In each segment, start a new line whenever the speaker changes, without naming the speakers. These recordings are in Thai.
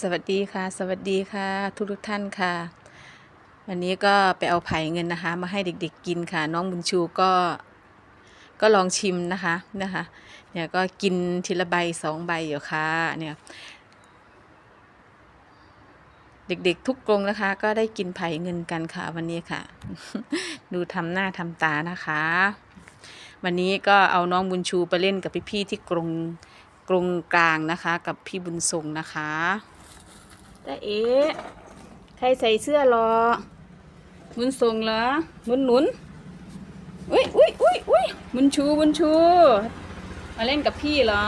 สวัสดีค่ะ สวัสดีค่ะ ทุกทุกท่านค่ะ วันนี้ก็ไปเอาไผ่เงินนะคะ มาให้เด็กๆกินค่ะ น้องบุญชูก็ก็ลองชิมนะคะนะคะเนี่ยก็กินทีละใบสองใบอยู่ค่ะเนี่ยเด็กๆทุกกรงนะคะ ก็ได้กินไผ่เงินกันค่ะ วันนี้ค่ะ ดูทำหน้าทำตานะคะ วันนี้ก็เอาน้องบุญชูไปเล่นกับพี่ๆที่กรงกรงกลางนะคะ กับพี่บุญทรงนะคะ ตาเอ๋ใครใส่เสื้อรอบุญทรงเหรอบุญหนุนอุ้ยอุ้ยอุ้ยอุ้ยบุญชูบุญชู มาเล่นกับพี่เหรอ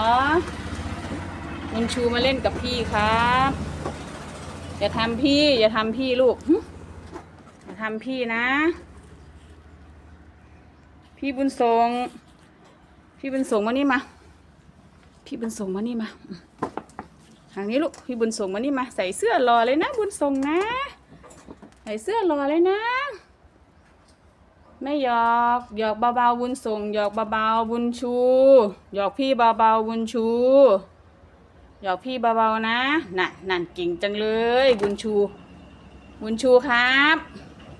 บุญชูมาเล่นกับพี่ครับอย่าทำพี่ อย่าทำพี่ลูกอย่าทำพี่นะ พี่บุญทรง พี่บุญทรงมานี่มา พี่บุญส่งมานี่มา ทางนี้ลูกพี่บุญส่งมานี่มาใส่เสื้อรอเลยนะ บุญส่งนะ ใส่เสื้อรอเลยนะไม่หยอกหยอกเบาๆบุญส่งหยอกเบาๆบุญชูหยอกพี่เบาๆบุญชูหยอกพี่เบาๆนะน่ะนั่นเก่งจังเลย บุญชู บุญชูครับ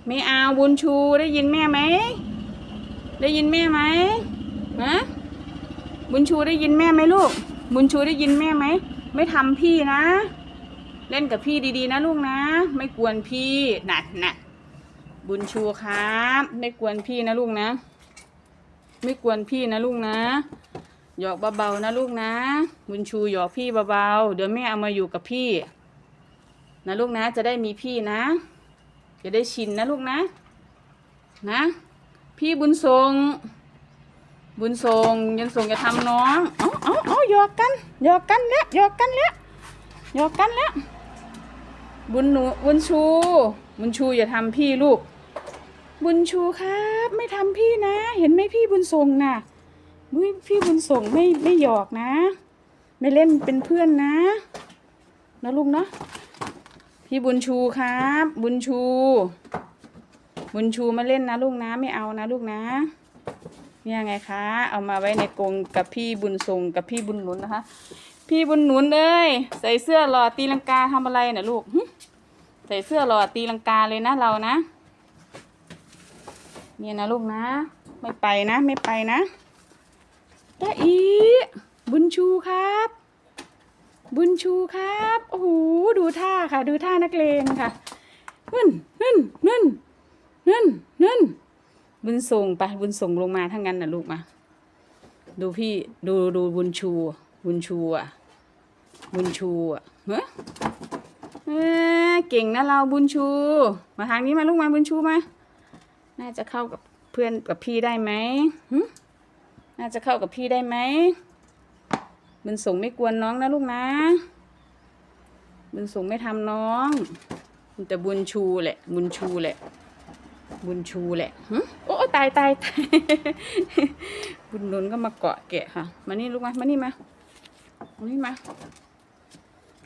ไม่เอาบุญชูได้ยินแม่ไหมได้ยินแม่ไหมฮะบุญชูได้ยินแม่ไหมลูก บุญชูได้ยินแม่ไหม ไม่ทำพี่นะ เล่นกับพี่ดีๆ นะลูกนะ ไม่กวนพี่น่ะน่ะบุญชูครับ ไม่กวนพี่นะลูกนะ ไม่กวนพี่นะลูกนะหยอกเบาๆนะลูกนะ บุญชูหยอกพี่เบาๆเดี๋ยวแม่เอามาอยู่กับพี่ นะลูกนะจะได้มีพี่นะ จะได้ชินนะลูกนะ นะ พี่บุญทรง บุญทรงยันทรงจะทำน้องเอาเอาเอาหยอกกันหยอกกันแล้วหยอกกันแล้วหยอกกันแล้วบุญหนูบุญชู บุญชูอย่าทำพี่ลูก บุญชูครับ ไม่ทำพี่นะ เห็นไหมพี่บุญทรงน่ะอุ๊ยพี่บุญทรงไม่ไม่หยอกนะ ไม่เล่นเป็นเพื่อนนะนะลูกเนาะพี่บุญชูครับ บุญชู บุญชูมาเล่นนะลูกนะ ไม่เอานะลูกนะ เนี่ยไงคะ เอามาไว้ในกรงกับพี่บุญทรงกับพี่บุญหนุนนะคะ พี่บุญหนุนเอ้ยใส่เสื้อหล่อตีลังกาทำอะไรน่ะลูกใส่เสื้อหล่อตีลังกาเลยนะเรานะเนี่ยนะลูกนะ ไม่ไปนะไม่ไปนะตาอีบุญชูครับ บุญชูครับโอ้โหดูท่าค่ะ ดูท่านักเลงค่ะนึ่นนึ่นนึ่นนึ่นนึ่น บุญส่งไปบุญส่งลงมาทั้งนั้นนะลูกมา ดูพี่ดูดูบุญชู บุญชูอะ บุญชูอะเฮ้ยเก่งนะเราบุญชู มาทางนี้มาลูกมาบุญชูมา น่าจะเข้ากับเพื่อนกับพี่ได้ไหมหึน่าจะเข้ากับพี่ได้ไหมบุญส่งไม่กวนน้องนะลูกนะ บุญส่งไม่ทำน้อง แต่บุญชูแหละ บุญชูแหละ บุญชูแหละหึ ตายตายตายบุญนุนก็มาเกาะแกะค่ะ มานี่ลูกมา มานี่มามานี่มา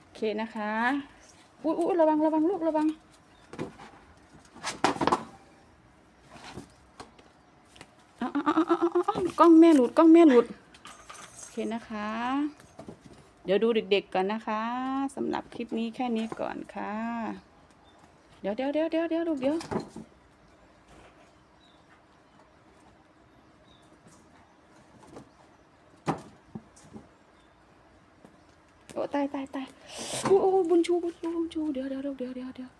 โอเคนะคะ อุ้ยอุ้ยระวังระวังลูกระวังอาเอาเอาเอาเอาเอาเอากล้องแม่หลุดกล้องแม่หลุด โอเคนะคะ เดี๋ยวดูเด็กๆก่อนนะคะสำหรับคลิปนี้แค่นี้ก่อนค่ะ เดี๋ยวเดี๋ยวเดี๋ยวเดี๋ยวเดี๋ยวลูกเดี๋ยว อ้ตายตายตายโอ้บุญชูบุญชูบุญชูเดี๋ยวเดี๋ยวเดี๋ยวเดี๋ยวเดี๋ยว